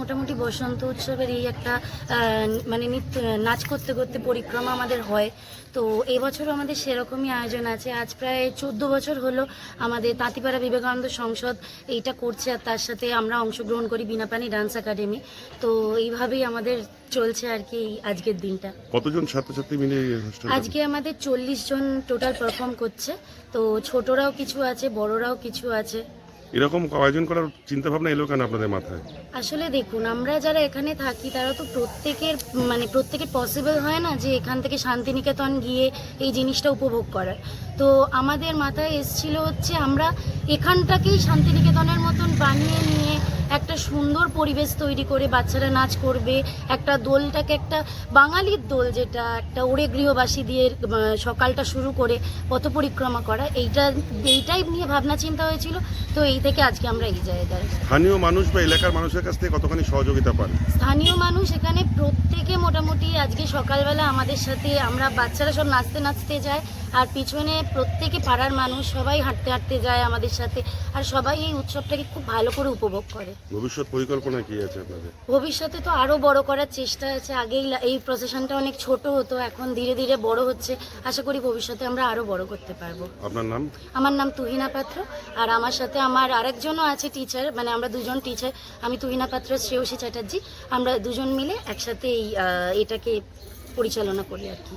মোটামুটি বসন্ত উৎসবের এই একটা মানে নৃত্য নাচ করতে করতে পরিক্রমা আমাদের হয়। তো এবছরও আমাদের সেরকমই আয়োজন আছে। আজ প্রায় চোদ্দ বছর হলো আমাদের তাঁতিপাড়া বিবেকানন্দ সংসদ এইটা করছে আর তার সাথে আমরা অংশগ্রহণ করি বিনাপানি ডান্স একাডেমি। তো এইভাবেই আমাদের চলছে আর কি এই আজকের দিনটা। কতজন ছাত্রছাত্রী মিলে আজকে আমাদের চল্লিশ জন টোটাল পারফর্ম করছে। তো ছোটরাও কিছু আছে বড়রাও কিছু আছে। এরকম আয়োজন করার চিন্তা ভাবনা এলো কেন আপনাদের মাথায়? আসলে দেখুন, আমরা যারা এখানে থাকি, তারা তো প্রত্যেকের মানে প্রত্যেকের পসিবল হয় না যে এখান থেকে শান্তিনিকেতন গিয়ে এই জিনিসটা উপভোগ করার। তো আমাদের মাথায় এসছিল হচ্ছে আমরা এখানটাকেই শান্তিনিকেতনের মতন বানিয়ে নিয়ে একটা সুন্দর পরিবেশ তৈরি করে বাচ্চারা নাচ করবে। একটা দোলটাকে একটা বাঙালির দোল যেটা একটা ওড়ে গৃহবাসী দিয়ে সকালটা শুরু করে পথ পরিক্রমা করা। এইটা এইটাই নিয়ে ভাবনা চিন্তা হয়েছিল। তো এই থেকে আজকে আমরা এই জায়গায় স্থানীয় মানুষ বা এলাকার মানুষের কাছ থেকে কতখানি সহযোগিতা পান? স্থানীয় মানুষ এখানে প্রত্যেকে মোটামুটি আজকে সকালবেলা আমাদের সাথে আমরা বাচ্চারা সব নাচতে নাচতে যায়। আর পিছনে প্রত্যেকে পাড়ার মানুষ সবাই হাঁটতে হাঁটতে যায় আমাদের সাথে আর সবাই এই উৎসবটাকে খুব ভালো করে উপভোগ করে। ভবিষ্যৎ পরিকল্পনা কি আছে আপনাদের? ভবিষ্যতে তো আরও বড় করার চেষ্টা আছে। আগেই এই প্রসেশনটা অনেক ছোট হতো এখন ধীরে ধীরে বড় হচ্ছে। আশা করি ভবিষ্যতে আমরা আরও বড় করতে পারব। আপনার নাম? আমার নাম তুহিনা পাত্র আর আমার সাথে আমার আরেকজনও আছে টিচার মানে আমরা দুজন টিচার আমি তুহিনা পাত্র শ্রেয়সী চ্যাটার্জি আমরা দুজন মিলে একসাথে এই এটাকে পরিচালনা করি আর কি।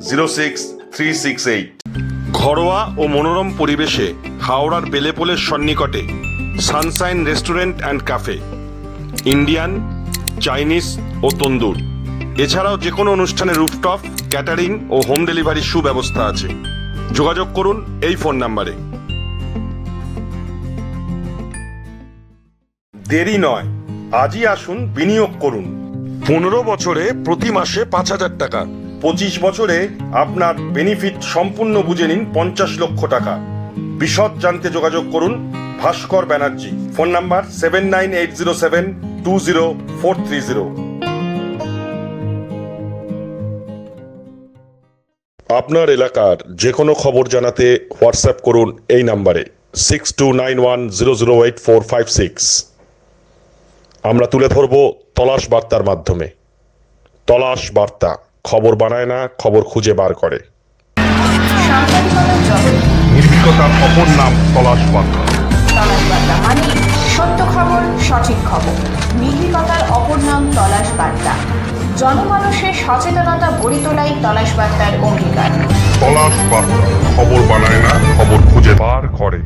zero six three six eight ঘরোয়া ও মনোরম পরিবেশে হাওড়ার বেলেপোলের সন্নিকটে sunshine restaurant and cafe. Indian, Chinese ও তন্দুর। এছাড়াও যে কোনো অনুষ্ঠানে রুফটপ, ক্যাটারিং ও হোম ডেলিভারির সুব্যবস্থা আছে। যোগাযোগ করুন এই ফোন নাম্বারে। দেরি নয়, আজই আসুন বিনিয়োগ করুন। পনেরো বছরে প্রতি মাসে পাঁচ হাজার টাকা। পঁচিশ বছরে আপনার বেনিফিট সম্পূর্ণ বুঝে নিন পঞ্চাশ লক্ষ টাকা। বিশদ জানতে যোগাযোগ করুন Bhaskar Banerjee. Phone number seven nine eight zero seven two zero four three zero. আপনার এলাকার যে কোনো খবর জানাতে হোয়াটসঅ্যাপ করুন এই নাম্বারে six two nine one zero zero eight four five six. আমরা তুলে ধরব তলাশ বার্তার মাধ্যমে। তলাশ বার্তা। খবর বানায় না খবর খুঁজে বার করে। নির্ভীকতার অপর নাম তলাশ বার্তা মানে সত্য খবর সঠিক খবর। নির্ভীকতার অপর নাম তলাশ বার্তা জনমানুষের সচেতনতা গড়ে তোলাই তলাশ বার্তার অঙ্গীকার। তলাশ বার্তা খবর বানায় না খবর খুঁজে বার করে।